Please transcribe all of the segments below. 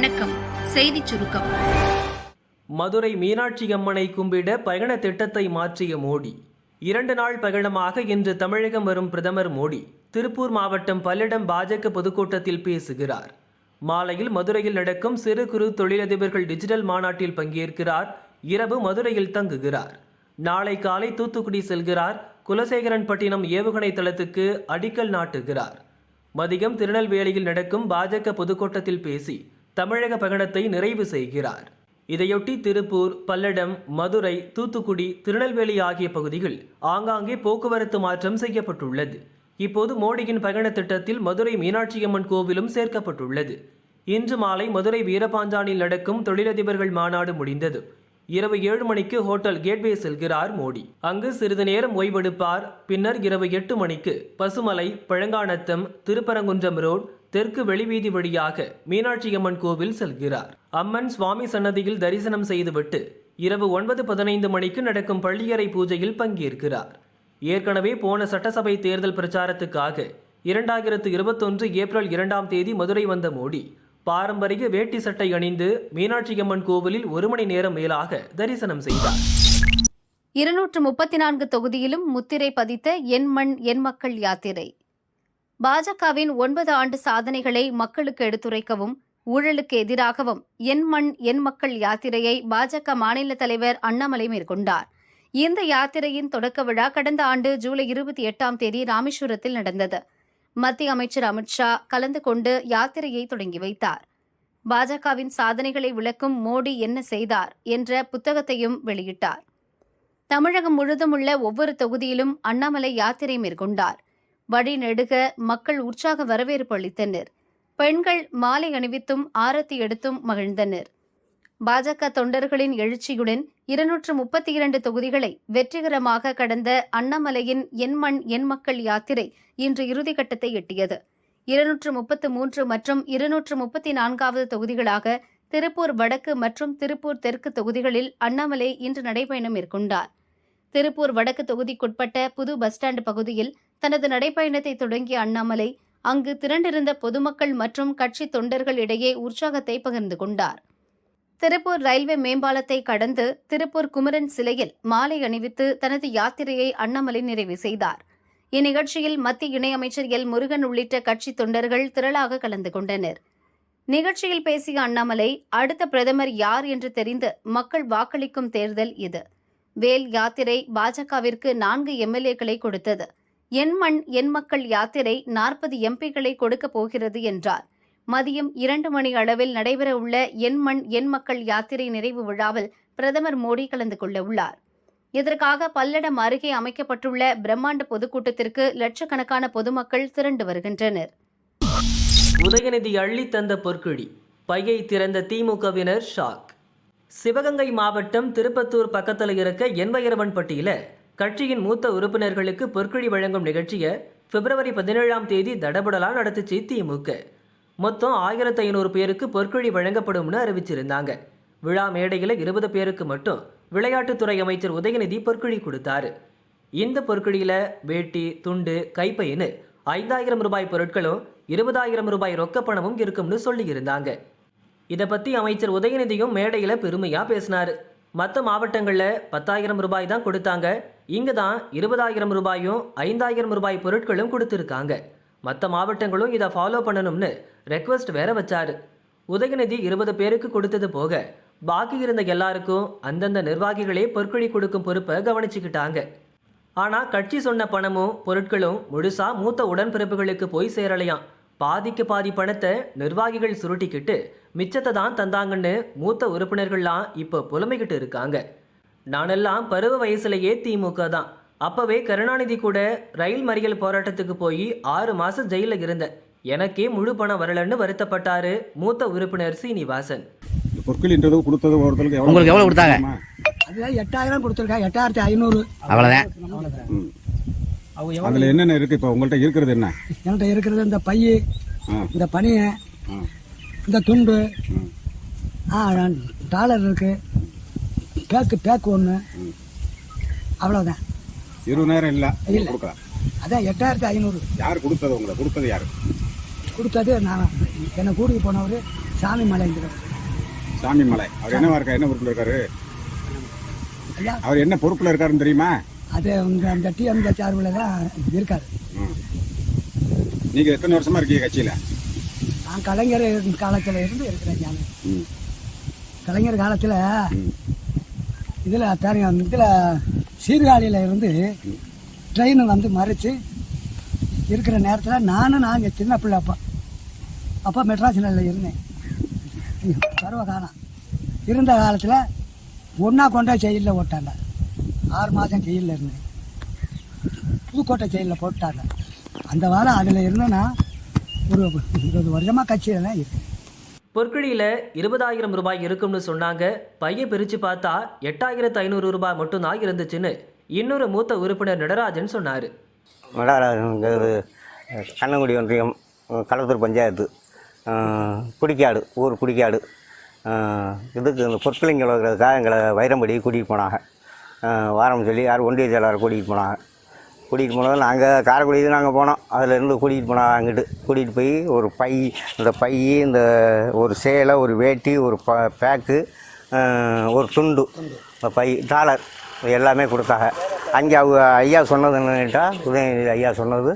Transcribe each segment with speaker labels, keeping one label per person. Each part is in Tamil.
Speaker 1: வணக்கம். செய்தி சுருக்கம்.
Speaker 2: மதுரை மீனாட்சி அம்மனை கும்பிட பயண திட்டத்தை மாற்றிய மோடி. இரண்டு நாள் பயணமாக இன்று தமிழகம் வரும் பிரதமர் மோடி திருப்பூர் மாவட்டம் பல்லடம் பாஜக பொதுக்கூட்டத்தில் பேசுகிறார். மாலையில் மதுரையில் நடக்கும் சிறு குறு தொழிலதிபர்கள் டிஜிட்டல் மாநாட்டில் பங்கேற்கிறார். இரவு மதுரையில் தங்குகிறார். நாளை காலை தூத்துக்குடி செல்கிறார். குலசேகரன்பட்டினம் ஏவுகணை தளத்துக்கு அடிக்கல் நாட்டுகிறார். மதியம் திருநெல்வேலியில் நடக்கும் பாஜக பொதுக்கூட்டத்தில் பேசி தமிழக பயணத்தை நிறைவு செய்கிறார். இதையொட்டி திருப்பூர் பல்லடம் மதுரை தூத்துக்குடி திருநெல்வேலி ஆகிய பகுதிகள் ஆங்காங்கே போக்குவரத்து மாற்றம் செய்யப்பட்டுள்ளது. இப்போது மோடியின் பயண திட்டத்தில் மதுரை மீனாட்சியம்மன் கோவிலும் சேர்க்கப்பட்டுள்ளது. இன்று மாலை மதுரை வீரபாஞ்சானில் நடக்கும் தொழிலதிபர்கள் மாநாடு முடிந்தது. இரவு ஏழு மணிக்கு ஹோட்டல் கேட்வே செல்கிறார் மோடி. அங்கு சிறிது நேரம் ஓய்வெடுப்பார். பின்னர் இரவு எட்டு மணிக்கு பசுமலை பழங்கானத்தம் திருப்பரங்குன்றம் ரோட் தெற்கு வெளிவீதி வழியாக மீனாட்சியம்மன் கோவில் செல்கிறார். அம்மன் சுவாமி சன்னதியில் தரிசனம் செய்துவிட்டு இரவு ஒன்பது பதினைந்து மணிக்கு நடக்கும் பள்ளியறை பூஜையில் பங்கேற்கிறார். ஏற்கனவே போன சட்டசபை தேர்தல் பிரச்சாரத்துக்காக இரண்டாயிரத்து இருபத்தொன்று ஏப்ரல் இரண்டாம் தேதி மதுரை வந்த மோடி பாரம்பரிய வேட்டி சட்டை அணிந்து மீனாட்சியம்மன் கோவிலில் ஒரு மணி நேரம் மேலாக தரிசனம் செய்தார்.
Speaker 3: இருநூற்று முப்பத்தி நான்கு தொகுதியிலும் முத்திரை பதித்த என் மண் என் மக்கள் யாத்திரை. பாஜகவின் ஒன்பது ஆண்டு சாதனைகளை மக்களுக்கு எடுத்துரைக்கவும் ஊழலுக்கு எதிராகவும் என் மண் என் மக்கள் யாத்திரையை பாஜக மாநில தலைவர் அண்ணாமலை மேற்கொண்டார். இந்த யாத்திரையின் தொடக்க விழா கடந்த ஆண்டு ஜூலை இருபத்தி எட்டாம் தேதி ராமேஸ்வரத்தில் நடந்தது. மத்திய அமைச்சர் அமித்ஷா கலந்து கொண்டு யாத்திரையை தொடங்கி வைத்தார். பாஜகவின் சாதனைகளை விளக்கும் மோடி என்ன செய்தார் என்ற புத்தகத்தையும் வெளியிட்டார். தமிழகம் முழுதும் உள்ள ஒவ்வொரு தொகுதியிலும் அண்ணாமலை யாத்திரை மேற்கொண்டார். வழி நெடுக மக்கள் உற்சாக வரவேற்பு அளித்தனர். பெண்கள் மாலை அணிவித்தும் ஆரத்தி எடுத்தும் மகிழ்ந்தனர். பாஜக தொண்டர்களின் எழுச்சியுடன் இருநூற்று முப்பத்தி இரண்டு தொகுதிகளை வெற்றிகரமாக கடந்த அண்ணாமலையின் என் மண் என் மக்கள் யாத்திரை இன்று இறுதிக்கட்டத்தை எட்டியது. இருநூற்று முப்பத்து மூன்று மற்றும் இருநூற்று முப்பத்தி நான்காவது தொகுதிகளாக திருப்பூர் வடக்கு மற்றும் திருப்பூர் தெற்கு தொகுதிகளில் அண்ணாமலை இன்று நடைபயணம் மேற்கொண்டார். திருப்பூர் வடக்கு தொகுதிக்குட்பட்ட புது பஸ் ஸ்டாண்ட் பகுதியில் தனது நடைப்பயணத்தை தொடங்கிய அண்ணாமலை அங்கு திரண்டிருந்த பொதுமக்கள் மற்றும் கட்சி தொண்டர்கள் இடையே உற்சாகத்தை பகிர்ந்து கொண்டார். திருப்பூர் ரயில்வே மேம்பாலத்தை கடந்து திருப்பூர் குமரன் சிலையில் மாலை அணிவித்து தனது யாத்திரையை அண்ணாமலை நிறைவு செய்தார். இந்நிகழ்ச்சியில் மத்திய இணையமைச்சர் எல். முருகன் உள்ளிட்ட கட்சி தொண்டர்கள் திரளாக கலந்து கொண்டனர். நிகழ்ச்சியில் பேசிய அண்ணாமலை அடுத்த பிரதமர் யார் என்று தெரிந்து மக்கள் வாக்களிக்கும் தேர்தல் இது. வேல் யாத்திரை பாஜகவிற்கு நான்கு எம்எல்ஏக்களை கொடுத்தது. என் மண் என் மக்கள் யாத்திரை நாற்பது எம்பிக்களை கொடுக்கப் போகிறது என்றார். மதியம் இரண்டு மணி அளவில் நடைபெறவுள்ள என் மண் என் மக்கள் யாத்திரை நிறைவு விழாவில் பிரதமர் மோடி கலந்து கொள்ள உள்ளார். இதற்காக பல்லடம் அருகே அமைக்கப்பட்டுள்ள பிரம்மாண்ட பொதுக்கூட்டத்திற்கு லட்சக்கணக்கான பொதுமக்கள் திரண்டு வருகின்றனர்.
Speaker 2: உதயநிதி அள்ளி தந்த பொற்குழி பையை திறந்த திமுகவினர் ஷாக். சிவகங்கை மாவட்டம் திருப்பத்தூர் பக்கத்தில் இருக்க என்வயரவன்பட்டியில கட்சியின் மூத்த உறுப்பினர்களுக்கு பொற்குழி வழங்கும் நிகழ்ச்சியை பிப்ரவரி பதினேழாம் தேதி தடபுடலாக நடத்துச்சு திமுக. மொத்தம் ஆயிரத்து ஐநூறு பேருக்கு பொற்கொழி வழங்கப்படும்னு அறிவிச்சிருந்தாங்க. விழா மேடையில் இருபது பேருக்கு மட்டும் விளையாட்டுத்துறை அமைச்சர் உதயநிதி பொற்கொழி கொடுத்தாரு. இந்த பொற்கொழியில் வேட்டி துண்டு கைப்பைன்னு ஐந்தாயிரம் ரூபாய் பொருட்களும் இருபதாயிரம் ரூபாய் ரொக்கப்பணமும் இருக்கும்னு சொல்லியிருந்தாங்க. இதை பற்றி அமைச்சர் உதயநிதியும் மேடையில் பெருமையாக பேசினார். மற்ற மாவட்டங்களில் பத்தாயிரம் ரூபாய் தான் கொடுத்தாங்க. இங்கே தான் இருபதாயிரம் ரூபாயும் ஐந்தாயிரம் ரூபாய் பொருட்களும் கொடுத்துருக்காங்க. மற்ற மாவட்டங்களும் இதை ஃபாலோ பண்ணணும்னு ரெக்வஸ்ட் வேற வச்சாரு. உதயநிதி இருபது பேருக்கு கொடுத்தது போக பாக்கி இருந்த எல்லாருக்கும் அந்தந்த நிர்வாகிகளே பொற்கொழி கொடுக்கும் பொறுப்பை கவனிச்சுக்கிட்டாங்க. ஆனால் கட்சி சொன்ன பணமும் பொருட்களும் முழுசாக மூத்த உடன்பிறப்புகளுக்கு போய் சேரலையாம். பாதிக்கு பாதி பணத்தை நிர்வாகிகள் சுருட்டிக்கிட்டு மிச்சத்தை தான் தந்தாங்கன்னு மூத்த உறுப்பினர்கள்லாம் இப்போ புலமைக்கிட்டு இருக்காங்க. நானெல்லாம் பருவ வயசுலேயே திமுக தான். அப்பவே கருணாநிதி கூட ரயில் மறியல் போராட்டத்துக்கு போய் ஆறு மாசம் ஜெயிலில் இருந்தேன் எனக்கே முழு பணம் வரலன்னு வருத்தப்பட்டாரு மூத்த உறுப்பினர் சீனிவாசன்.
Speaker 4: இந்த பொற்களின்றது கொடுத்தது ஒருத்தருக்கு எவ்வளவு
Speaker 5: உங்களுக்கு எவ்வளவு கொடுத்தாங்க?
Speaker 4: ஆமா.
Speaker 6: அதுதான் எட்டாயிரம் கொடுத்துருக்கா எட்டாயிரத்தி ஐநூறு.
Speaker 5: அவ்வளோதான்.
Speaker 4: அதுல என்னென்ன இருக்கு? இப்ப உங்கள்ட்ட இருக்கிறது என்ன?
Speaker 6: என்கிட்ட இருக்கிறது இந்த பைய இந்த பனியை இந்த துண்டு. டாலர் இருக்கு. பேக்கு பேக்கு ஒன்று அவ்வளோதான்
Speaker 4: இருபதாயிரம் இல்ல.
Speaker 6: இல்ல.
Speaker 4: கொடுக்கலாம்.
Speaker 6: அதான் எட்டாயிரத்தி ஐநூறு.
Speaker 4: யார் கொடுத்தது உங்களை? கொடுத்தது யாரு?
Speaker 6: கொடுத்தது நான். என்னை கூட்டிட்டு போனவர் சாமி மலைங்கிறவர்
Speaker 4: சாமி மலை. அவர் என்னவா இருக்கா என்ன பொறுப்புல இருக்காரு? அவர் என்ன பொறுப்புல இருக்காருன்னு தெரியுமா?
Speaker 6: அது இந்த அந்த டிஎம்கே சார்பில் தான் இருக்காரு.
Speaker 4: ம். நீங்க எத்தனை வருஷமா இருக்கீங்க கட்சியில?
Speaker 6: நான் கலைஞர் காலத்தில் இருந்து இருக்கிறேன் நான். கலைஞர் காலத்தில். இதில் தெரியும். இதில் சீர்காழியில் இருந்து ட்ரெயினு வந்து மறைச்சு இருக்கிற நேரத்தில் நானும் நாங்கள் சின்ன பிள்ளை அப்போ. அப்போ மெட்ராஸில் இருந்தேன். பருவ காணம் இருந்த காலத்தில் ஒன்றா கொண்டா ஜெயிலில் போட்டாங்க. ஆறு மாதம் ஜெயிலில் இருந்தேன். புதுக்கோட்டை ஜெயிலில் போட்டாங்க. அந்த வாரம் அதில் இருந்தேன்னா ஒரு இருபது வருஷமாக கட்சியில் தான் இருக்கு
Speaker 2: பொற்கிழியில் இருபதாயிரம் ரூபாய் இருக்கும்னு சொன்னாங்க. பையை பிரித்து பார்த்தா எட்டாயிரத்து ஐநூறு ரூபாய் மட்டும்தான் இருந்துச்சுன்னு இன்னொரு மூத்த உறுப்பினர் நடராஜன் சொன்னார்.
Speaker 5: வடாரங்கிறது கண்ணங்குடி ஒன்றியம் களத்தூர் பஞ்சாயத்து குடிக்காடு ஊர் குடிக்காடு. இதுக்கு இந்த பொற்கிளிங்க எங்களை வைரம்படி கூட்டிகிட்டு போனாங்க. வாரம் சொல்லி யார் ஒன்றிய செயலாளர் கூட்டிகிட்டு போனாங்க. கூட்டிகிட்டு போனது நாங்கள் காரைக்குடிக்கு நாங்கள் போனோம். அதுலேருந்து கூட்டிகிட்டு போனோம் அங்கிட்டு கூட்டிகிட்டு போய் ஒரு பை இந்த பை இந்த ஒரு சேலை ஒரு வேட்டி ஒரு ப பேக்கு ஒரு துண்டு இந்த பை டாலர் எல்லாமே கொடுத்தாங்க. அங்கே அவங்க ஐயா சொன்னது என்னட்டா உதயநிதி ஐயா சொன்னது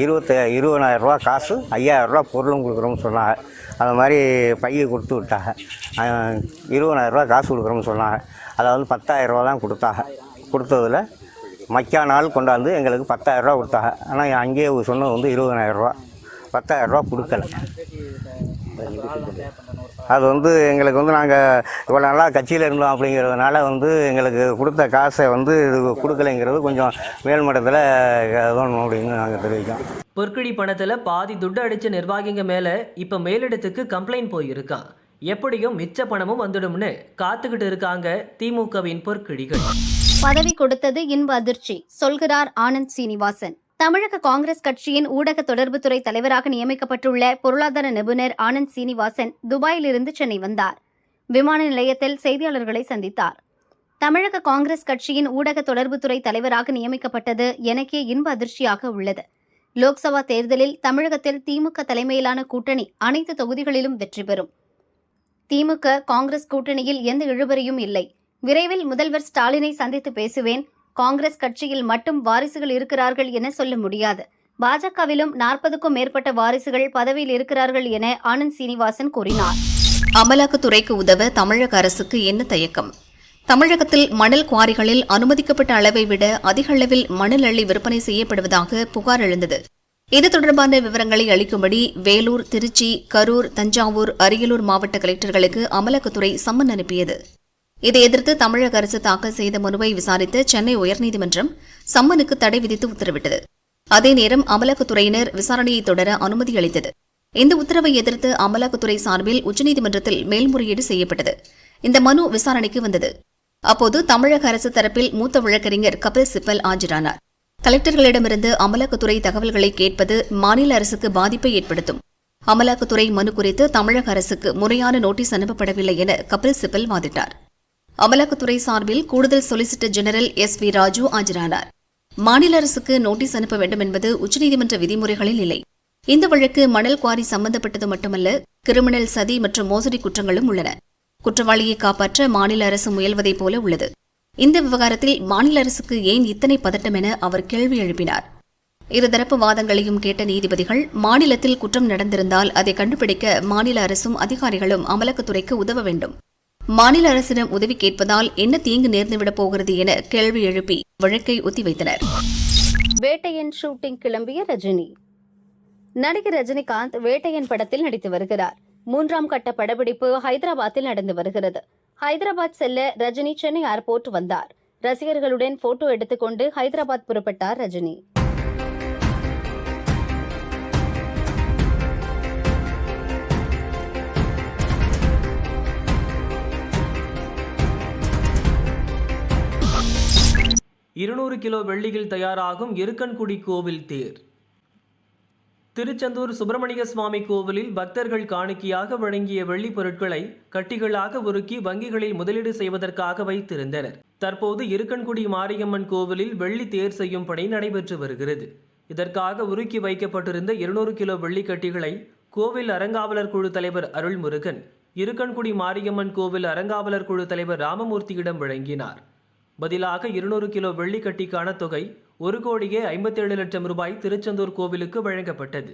Speaker 5: இருபத்த இருபதாயிரரூவா காசு ஐயாயிரரூவா பொருளும் கொடுக்குறோம்னு சொன்னாங்க. அது மாதிரி பையை கொடுத்து விட்டாங்க. இருபதாயிரரூவா காசு கொடுக்குறோம்னு சொன்னாங்க. அதை வந்து பத்தாயிரரூவா தான் கொடுத்தாங்க. கொடுத்ததில் மக்கா நாள் கொண்டாந்து எங்களுக்கு பத்தாயிரரூவா கொடுத்தாங்க. ஆனால் அங்கேயே சொன்னது வந்து இருபதனாயிரரூவா பத்தாயிரரூவா கொடுக்கல. அது வந்து எங்களுக்கு வந்து நாங்கள் இவ்வளோ நல்லா கட்சியில் இருந்தோம் அப்படிங்கிறதுனால வந்து எங்களுக்கு கொடுத்த காசை வந்து இது கொடுக்கலைங்கிறது கொஞ்சம் மேல்மட்டத்தில் தோணும் அப்படின்னு நாங்கள் தெரிவிக்கோம்
Speaker 2: பொற்கடி பணத்தில் பாதி துட்டு அடித்த நிர்வாகிங்க மேலே இப்போ மேலிடத்துக்கு கம்ப்ளைண்ட் போயிருக்கான். எப்படியும் மிச்ச பணமும் வந்துடும்னு காத்துக்கிட்டு இருக்காங்க திமுகவின் பொற்கிழிகள்
Speaker 3: பதவி கொடுத்தது இன்ப அதிர்ச்சி சொல்கிறார் ஆனந்த் சீனிவாசன். தமிழக காங்கிரஸ் கட்சியின் ஊடக தொடர்புத்துறை தலைவராக நியமிக்கப்பட்டுள்ள பொருளாதார நிபுணர் ஆனந்த் சீனிவாசன் துபாயிலிருந்து சென்னை வந்தார். விமான நிலையத்தில் செய்தியாளர்களை சந்தித்தார். தமிழக காங்கிரஸ் கட்சியின் ஊடக தொடர்புத்துறை தலைவராக நியமிக்கப்பட்டது எனக்கே இன்ப அதிர்ச்சியாக உள்ளது. லோக்சபா தேர்தலில் தமிழகத்தில் திமுக தலைமையிலான கூட்டணி அனைத்து தொகுதிகளிலும் வெற்றி பெறும். திமுக காங்கிரஸ் கூட்டணியில் எந்த இழுபறியும் இல்லை. விரைவில் முதல்வர் ஸ்டாலினை சந்தித்து பேசுவேன். காங்கிரஸ் கட்சியில் மட்டும் வாரிசுகள் இருக்கிறார்கள் என சொல்ல முடியாது. பாஜகவிலும் நாற்பதுக்கும் மேற்பட்ட வாரிசுகள் பதவியில் இருக்கிறார்கள் என ஆனந்த் சீனிவாசன் கூறினார்.
Speaker 1: அமலாக்கத்துறைக்கு உதவ தமிழக அரசுக்கு என்ன தயக்கம்? தமிழகத்தில் மணல் குவாரிகளில் அனுமதிக்கப்பட்ட அளவை விட அதிக அளவில் மணல் அள்ளி விற்பனை செய்யப்படுவதாக புகார் எழுந்தது. இது தொடர்பான விவரங்களை அளிக்கும்படி வேலூர் திருச்சி கரூர் தஞ்சாவூர் அரியலூர் மாவட்ட கலெக்டர்களுக்கு அமலாக்கத்துறை சம்மன் அனுப்பியது. இதை எதிர்த்து தமிழக அரசு தாக்கல் செய்த மனுவை விசாரித்த சென்னை உயர்நீதிமன்றம் சம்மனுக்கு தடை விதித்து உத்தரவிட்டது. அதே நேரம் அமலாக்கத்துறையினர் விசாரணையை தொடர அனுமதி அளித்தது. இந்த உத்தரவை எதிர்த்து அமலாக்கத்துறை சார்பில் உச்சநீதிமன்றத்தில் மேல்முறையீடு செய்யப்பட்டது. இந்த மனு விசாரணைக்கு வந்தது. அப்போது தமிழக அரசு தரப்பில் மூத்த வழக்கறிஞர் கபில் சிப்பல் ஆஜரானார். கலெக்டர்களிடமிருந்து அமலாக்கத்துறை தகவல்களை கேட்பது மாநில அரசுக்கு பாதிப்பை ஏற்படுத்தும். அமலாக்கத்துறை மனு குறித்து தமிழக அரசுக்கு முறையான நோட்டீஸ் அனுப்பப்படவில்லை என கபில் சிப்பல் வாதிட்டார். அமலாக்கத்துறை சார்பில் கூடுதல் solicitor general S V Raju ஆஜரானார். மாநில அரசுக்கு நோட்டீஸ் அனுப்ப வேண்டும் என்பது உச்சநீதிமன்ற விதிமுறைகளில் இல்லை. இந்த வழக்கு மணல் குவாரி சம்பந்தப்பட்டது மட்டுமல்ல கிரிமினல் சதி மற்றும் மோசடி குற்றங்களும் உள்ளன. குற்றவாளியை காப்பாற்ற மாநில அரசு முயல்வதைப் போல உள்ளது. இந்த விவகாரத்தில் மாநில அரசுக்கு ஏன் இத்தனை பதட்டம் என அவர் கேள்வி எழுப்பினார். இருதரப்பு வாதங்களையும் கேட்ட நீதிபதிகள் மாநிலத்தில் குற்றம் நடந்திருந்தால் அதை கண்டுபிடிக்க மாநில அரசும் அதிகாரிகளும் அமலாக்கத்துறைக்கு உதவ வேண்டும். மாநில அரசிடம் உதவி கேட்பதால் என்ன தீங்கு நேர்ந்துவிடப் போகிறது என கேள்வி எழுப்பி வழக்கை ஒத்திவைத்தனர்.
Speaker 3: வேட்டையன் ஷூட்டிங் கிளம்பிய ரஜினி. நடிகர் ரஜினிகாந்த் வேட்டையன் படத்தில் நடித்து வருகிறார். மூன்றாம் கட்ட படப்பிடிப்பு ஹைதராபாத்தில் நடந்து வருகிறது. ஹைதராபாத் செல்ல ரஜினி சென்னை ஏர்போர்ட் வந்தார். ரசிகர்களுடன் போட்டோ எடுத்துக்கொண்டு ஹைதராபாத் புறப்பட்டார் ரஜினி.
Speaker 2: இருநூறு கிலோ வெள்ளியில் தயாராகும் இருக்கன்குடி கோவில் தேர். திருச்செந்தூர் சுப்பிரமணிய சுவாமி கோவிலில் பக்தர்கள் காணிக்கையாக வழங்கிய வெள்ளி பொருட்களை கட்டிகளாக உருக்கி வங்கிகளில் முதலீடு செய்வதற்காக வைத்திருந்தனர். தற்போது இருக்கன்குடி மாரியம்மன் கோவிலில் வெள்ளி தேர் செய்யும் பணி நடைபெற்று வருகிறது. இதற்காக உருக்கி வைக்கப்பட்டிருந்த இருநூறு கிலோ வெள்ளி கட்டிகளை கோவில் அறங்காவலர் குழு தலைவர் அருள்முருகன் இருக்கன்குடி மாரியம்மன் கோவில் அறங்காவலர் குழு தலைவர் ராமமூர்த்தியிடம் வழங்கினார். பதிலாக இருநூறு கிலோ வெள்ளிக்கட்டிக்கான தொகை ஒரு கோடியே ஐம்பத்தேழு லட்சம் ரூபாய் திருச்செந்தூர் கோவிலுக்கு வழங்கப்பட்டது.